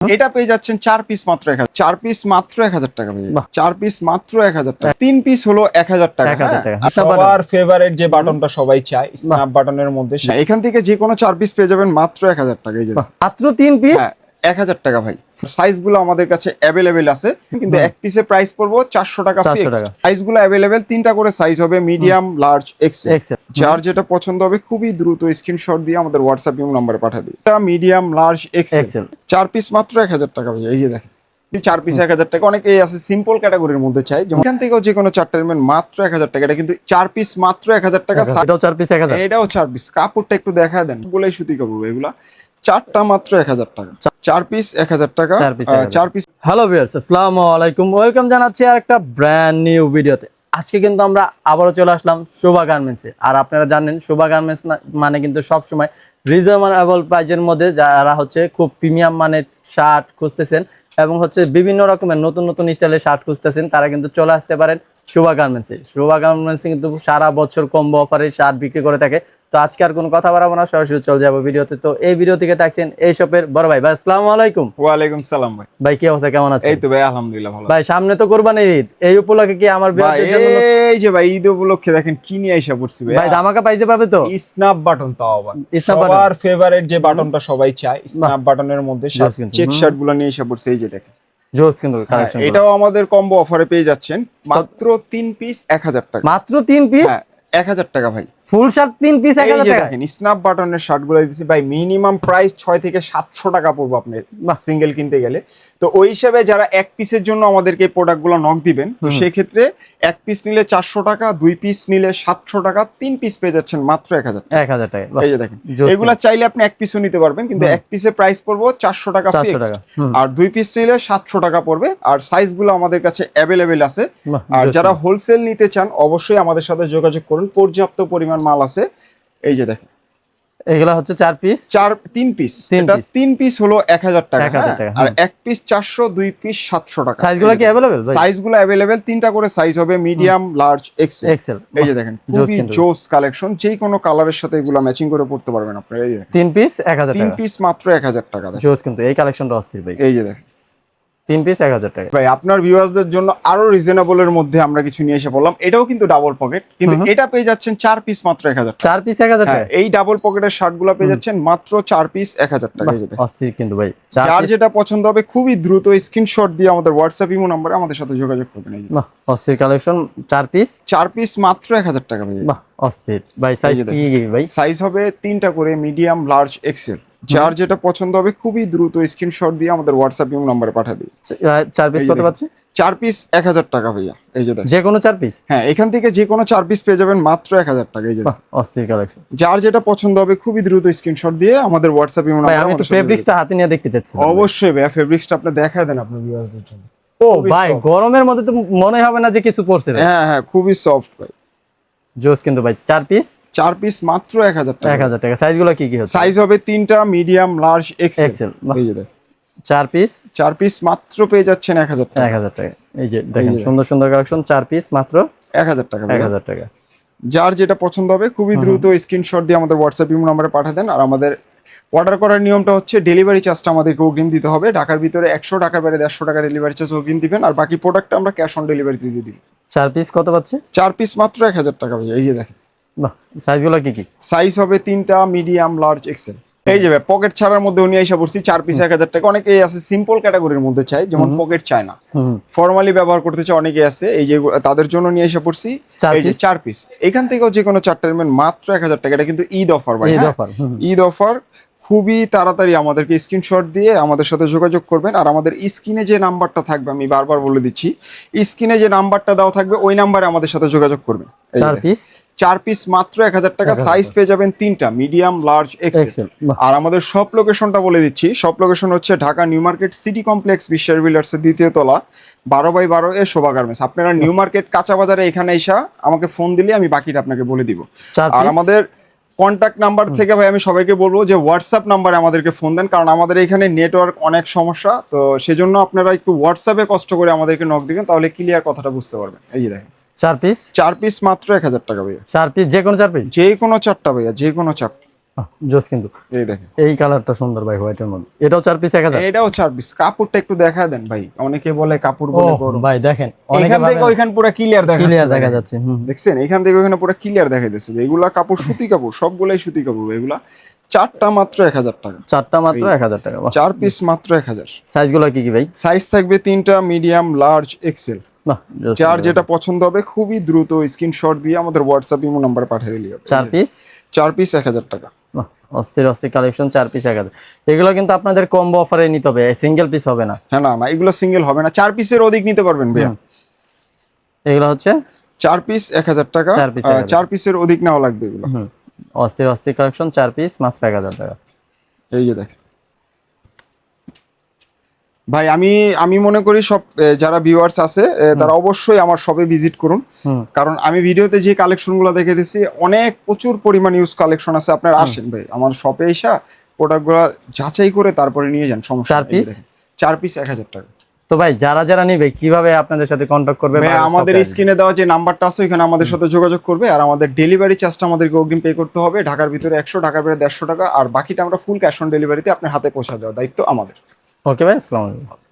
এটা পেয়ে যাচ্ছেন চার পিস মাত্র এক হাজার চার পিস মাত্র এক হাজার টাকা পেয়ে। চার পিস মাত্র এক হাজার টাকা। তিন পিস হলো এক হাজার টাকা। 1000 টাকা। হ্যাঁ? সবার ফেভারেট যে বাটনটা সবাই চায় স্ন্যাপ বাটনের মধ্যে এখান থেকে যে কোনো চার পিস পেয়ে যাবেন মাত্র এক হাজার টাকা। মাত্র তিন পিস হ্যাঁ। এক হাজার টাকা ভাই। সাইজগুলো আমাদের কাছে অ্যাভেলেবেল আছে কিন্তু এক পিসে প্রাইস পড়ব চারশো টাকা 400 টাকা। সাইজগুলো অ্যাভেলেবেল তিনটা করে সাইজ হবে মিডিয়াম লার্জ এক্সেল যার যেটা পছন্দ হবে খুবই দ্রুত স্ক্রিনশট দিয়ে আমাদের হোয়াটসঅ্যাপ নাম্বারে পাঠিয়ে দিই এটা মিডিয়াম লার্জ এক্সেল চার পিস মাত্র এক হাজার টাকা ভাই এই যে দেখেন। চার পিস এক হাজার টাকা অনেকেই আছে সিম্পল ক্যাটাগরির মধ্যে চাই। যেমন এখান থেকেও যে কোনো চারটা নেবেন মাত্র এক হাজার টাকা। এটা কিন্তু চার পিস মাত্র এক হাজার টাকা এটাও চার পিস এক হাজার। এটাও চার পিস কাপড়টা একটু দেখা দেন। বলেই সুতি কাপড় এগুলা। চারটা মাত্র এক হাজার টাকা। চার পিস এক হাজার টাকা চার piece আহ, 1000 চার পিস হ্যালো আসসালামু আলাইকুম। ওয়েলকাম জানাচ্ছি আর একটা ব্র্যান্ড নিউ ভিডিওতে আজকে কিন্তু আমরা আবারও চলে আসলাম শোভা গার্মেন্টসে আর আপনারা জানেন শোভা গার্মেন্টস মানে কিন্তু সব সময় রিজনেবল প্রাইজের মধ্যে যারা হচ্ছে খুব প্রিমিয়াম মানের শার্ট খুঁজতেছেন এবং হচ্ছে বিভিন্ন রকমের নতুন নতুন স্টাইলের শার্ট খুঁজতেছেন তারা কিন্তু চলে আসতে পারেন শোভা গার্মেন্টসে শোভা গার্মেন্টসে কিন্তু সারা বছর কম্বো অফারে শার্ট বিক্রি করে থাকে। তো আজকে আর কোনো কথা বাড়াবো না সরাসরি চলে যাব ভিডিওতে। তো এই ভিডিও থেকে থাকছেন এই শপের বড় ভাই। ভাই আসসালামু আলাইকুম। ওয়ালাইকুম সালাম ভাই। ভাই কি অবস্থা? কেমন আছে এই তো ভাই আলহামদুলিল্লাহ ভালো ভাই সামনে তো কোরবানির ঈদ। এই উপলক্ষে কি আমার জন্য এই যে ভাই ঈদ উপলক্ষে দেখেন কি নিয়ে আইসা পড়ছি ভাই। ভাই ধামাকা পাইছে পাবে তো? স্ন্যাপ বাটন তাও আবার। Snap button। সবার ফেভারিট যে বাটনটা সবাই চায় স্ন্যাপ বাটনের মধ্যে চেক শার্টগুলো নিয়ে এসে পড়ছে এই যে দেখেন। জোস কিন্তু হ্যাঁ, কালেকশন এটাও আমাদের কম্বো অফারে পেয়ে যাচ্ছেন। মাত্র তিন পিস এক হাজার টাকা। মাত্র তিন পিস হ্যাঁ এক হাজার টাকা ভাই। ফুল শার্ট তিন পিস এক হাজার টাকা। দেখেন স্ন্যাপ বাটনের দিচ্ছি ভাই মিনিমাম প্রাইস ছয় থেকে সাতশো টাকা পড়ব আপনি সিঙ্গেল কিনতে গেলে। তো ওই হিসাবে যারা এক পিসের জন্য আমাদেরকে নক দিবেন তো সেক্ষেত্রে এক পিস নিলে চারশো টাকা দুই পিস নিলে সাতশো টাকা তিন পিস পেয়ে যাচ্ছেন মাত্র এক হাজার এক হাজার টাকা এই যে দেখেন এগুলা চাইলে আপনি এক পিসও নিতে পারবেন কিন্তু এক পিসের প্রাইস পড়ব চারশো টাকা 400 fixed। টাকা, আর দুই পিস নিলে সাতশো টাকা পড়বে আর সাইজগুলো আমাদের কাছে অ্যাভেলেবেল আছে। আর যারা হোলসেল নিতে চান অবশ্যই আমাদের সাথে যোগাযোগ করুন। পর্যাপ্ত পরিমাণ মাল আছে। এই যে দেখেন। এগুলা হচ্ছে চার পিস চার তিন পিস এটা তিন পিস হলো এক হাজার টাকা 1000 হ্যাঁ? আর এক পিস চারশো দুই পিস সাতশো টাকা। সাইজগুলো কি অ্যাভেলেবেল ভাই? সাইজগুলো অ্যাভেলেবেল তিনটা করে সাইজ হবে মিডিয়াম লার্জ এক্সেল এক্সেল এই যে দেখেন খুবই জোস কালেকশন যে কোনো কালারের সাথে এগুলো ম্যাচিং করে পড়তে পারবেন আপনারা এই যে তিন পিস এক হাজার তিন পিস মাত্র এক হাজার টাকা জোস কিন্তু এই কালেকশনটা অস্থির ভাই। এই যে দেখেন। তিন পিস এক হাজার টাকা। ভাই আপনার ভিউয়ার্সদের জন্য আরও রিজনেবলের মধ্যে আমরা কিছু নিয়ে এসে বললাম এটাও কিন্তু ডাবল পকেট কিন্তু এটা পেয়ে যাচ্ছেন চার পিস মাত্র এক হাজার চার পিস এক হাজার হ্যাঁ টাকা। এই ডাবল পকেটের শার্টগুলো পেয়ে যাচ্ছেন মাত্র চার পিস এক হাজার টাকা অস্থির কিন্তু ভাই। চার যার যেটা পছন্দ হবে খুবই দ্রুত স্ক্রিনশট দিয়ে আমাদের হোয়াটসঅ্যাপ ইমো নাম্বারে আমাদের সাথে যোগাযোগ করবেন অস্থির কালেকশন চার পিস চার পিস মাত্র এক হাজার টাকা ভাই। অস্থির। ভাই সাইজ কি ভাই? সাইজ হবে তিনটা করে মিডিয়াম লার্জ এক্সেল যার যেটা পছন্দ হবে খুবই দ্রুত স্ক্রিনশট দিয়ে আমাদের হোয়াটসঅ্যাপ ইমো নাম্বারে পাঠিয়ে দিই চার পিস কত। পাচ্ছে? চার পিস এক হাজার টাকা ভাইয়া এই যে যে কোনো চার পিস হ্যাঁ এখান থেকে যে কোনো চার পিস পেয়ে যাবেন মাত্র এক হাজার টাকা এই যে অস্থির কালেকশন যার যেটা পছন্দ হবে খুবই দ্রুত স্ক্রিনশট দিয়ে আমাদের হোয়াটসঅ্যাপ ইমো ভাই আমি তো ফেব্রিক্সটা হাতে নিয়ে দেখতে চাচ্ছি। অবশ্যই ভাইয়া ফেব্রিক্সটা আপনি দেখা দেন আপনার ভিউয়ার্সদের জন্য। ও ভাই গরমের মধ্যে তো মনে হবে না যে কিছু পড়ছে হ্যাঁ হ্যাঁ খুবই সফট ভাই। জোস কিন্তু ভাই চার পিস চার পিস মাত্র এক হাজার টাকা। এক হাজার টাকা। সাইজগুলো কি কি হচ্ছে? সাইজ হবে তিনটা মিডিয়াম লার্জ এক্সেল এই যে চার পিস চার পিস মাত্র পেয়ে যাচ্ছেন এক হাজার টাকা। এক হাজার টাকা। এই যে দেখেন সুন্দর সুন্দর কালেকশন চার পিস মাত্র এক হাজার টাকা এক হাজার টাকা। যার যেটা পছন্দ হবে খুবই দ্রুত স্ক্রিনশট দিয়ে আমাদের হোয়াটসঅ্যাপ ইমো নাম্বারে পাঠিয়ে দেন আর আমাদের অর্ডার করার নিয়মটা হচ্ছে ডেলিভারি চার্জটা আমাদেরকে অগ্রিম দিতে হবে। ঢাকার ভিতরে একশো টাকার বাইরে দেড়শো টাকা ডেলিভারি চার্জ অগ্রিম দিবেন। আর বাকি প্রোডাক্টটা আমরা ক্যাশ অন ডেলিভারিতে দিয়ে দিই চার পিস কত পাচ্ছে? চার পিস মাত্র এক হাজার টাকা এই যে দেখেন। সাইজগুলো কি কি? সাইজ হবে তিনটা মিডিয়াম লার্জ এক্সেল এই যে পকেট ছাড়ার মধ্যে উনি এসে পড়ছি চার পিস এক হাজার টাকা। অনেকেই আছে সিম্পল ক্যাটাগরির মধ্যে চাই যেমন পকেট চায় না। ফর্মালি ব্যবহার করতে চায় অনেকে আছে এই যে তাদের জন্য নিয়ে এসে পড়ছি চার এই যে চার পিস এখান থেকেও যে কোনো চারটা নেবেন মাত্র এক হাজার টাকা। এটা কিন্তু ঈদ অফার ভাই ঈদ হ্যাঁ? ঈদ অফার খুবই তাড়াতাড়ি আমাদেরকে স্ক্রিনশট দিয়ে আমাদের সাথে যোগাযোগ করবেন। আর আমাদের স্ক্রিনে যে নাম্বারটা থাকবে আমি বারবার বলে দিচ্ছি স্ক্রিনে যে নাম্বারটা দেওয়া থাকবে ওই নাম্বারে আমাদের সাথে যোগাযোগ করবেন। চার পিস চার পিস মাত্র এক হাজার টাকা সাইজ পেয়ে যাবেন তিনটা মিডিয়াম লার্জ এক্সেল আর আমাদের সব লোকেশনটা বলে দিচ্ছি। সব লোকেশন হচ্ছে Dhaka new market city complex বিশ্বের বিল্ডার্স এর দ্বিতীয় তলা বারো বাই বারো এ শোভা গার্মেন্টস আপনারা নিউ মার্কেট কাঁচা বাজারে এখানে এসা আমাকে ফোন দিলে আমি বাকিটা আপনাকে বলে দিব। আর আমাদের কন্ট্যাক্ট নাম্বার থেকে ভাই আমি সবাইকে বলব যে হোয়াটসঅ্যাপ নাম্বারে আমাদেরকে ফোন দেন কারণ আমাদের এখানে নেটওয়ার্ক অনেক সমস্যা। তো সেজন্য আপনারা একটু হোয়াটসঅ্যাপে কষ্ট করে আমাদেরকে নক দিবেন তাহলে ক্লিয়ার কথাটা বুঝতে পারবেন। এই দেখেন। চার পিস চার পিস মাত্র এক হাজার টাকা ভাইয়া। চার পিস যে কোনো চার পিস যে কোনো চারটা ভাইয়া যে কোনো চারটা জোস কিন্তু। এই দেখেন। এই কালারটা সুন্দর ভাই হোয়াইটের মধ্যে। এটাও চার পিস এক হাজার? এটাও চার পিস কাপড়টা একটু দেখা দেন ভাই। অনেকে বলে কাপড় বলে গরম। ভাই দেখেন এখান থেকে ওইখান পুরো ক্লিয়ার দেখা ক্লিয়ার দেখা যাচ্ছে দেখছেন? এখান থেকে ওখানে পুরো ক্লিয়ার দেখা যাচ্ছে এগুলা কাপড় সুতি কাপড় সবগুলাই সুতি কাপড় এগুলা চারটা মাত্র এক হাজার টাকা। চারটা মাত্র এক হাজার টাকা চার পিস মাত্র এক হাজার। সাইজগুলো কি কি ভাই? সাইজ থাকবে তিনটা মিডিয়াম লার্জ এক্সেল জোস যেটা পছন্দ হবে খুবই দ্রুত স্ক্রিনশট দিয়ে আমাদের হোয়াটসঅ্যাপ ইমো নাম্বার পাঠিয়ে দিলে চার পিস চার পিস এক হাজার টাকা। অস্থির অস্থির কালেকশন চার পিস এক হাজার। এগুলো কিন্তু আপনাদের কম্বো অফারে নিতে হবে সিঙ্গেল পিস হবে না। হ্যাঁ না না এগুলো সিঙ্গেল হবে না। চার পিসের অধিক নিতে পারবেন ভাইয়া। এগুলো হচ্ছে? চার পিস এক হাজার টাকা। চার piece আহ, 1000 চার পিসের অধিক নেওয়া লাগবে এগুলো। হুম। অস্থির অস্থির কালেকশন চার পিস মাত্র এক হাজার টাকা। এই যে দেখেন। ভাই আমি আমি মনে করি সব যারা ভিউয়ার্স আছে তারা অবশ্যই আমার শপে ভিজিট করুন। কারণ আমি ভিডিওতে যে কালেকশনগুলো দেখে দিচ্ছি অনেক প্রচুর পরিমাণ ইউজ কালেকশন আছে। আপনারা আসেন ভাই আমার শপে এসা প্রোডাক্টগুলো যাচাই করে তারপরে নিয়ে যান সমস্যা চার? দেখেন, চার পিস এক হাজার টাকা। তো ভাই যারা যারা নিবে কীভাবে আপনাদের সাথে কন্ট্যাক্ট করবে ভাই আমাদের স্ক্রিনে দেওয়া যে নাম্বারটা আছে ওইখানে আমাদের সাথে যোগাযোগ করবে আর আমাদের ডেলিভারি চার্জটা আমাদেরকে অগ্রিম পে করতে হবে। ঢাকার ভিতরে একশো ঢাকার ভিতরে দেড়শো টাকা। আর বাকিটা আমরা ফুল ক্যাশ অন ডেলিভারিতে আপনার হাতে পৌঁছা দেওয়ার দায়িত্ব আমাদের। ওকে ভাই আসসালামু আলাইকুম।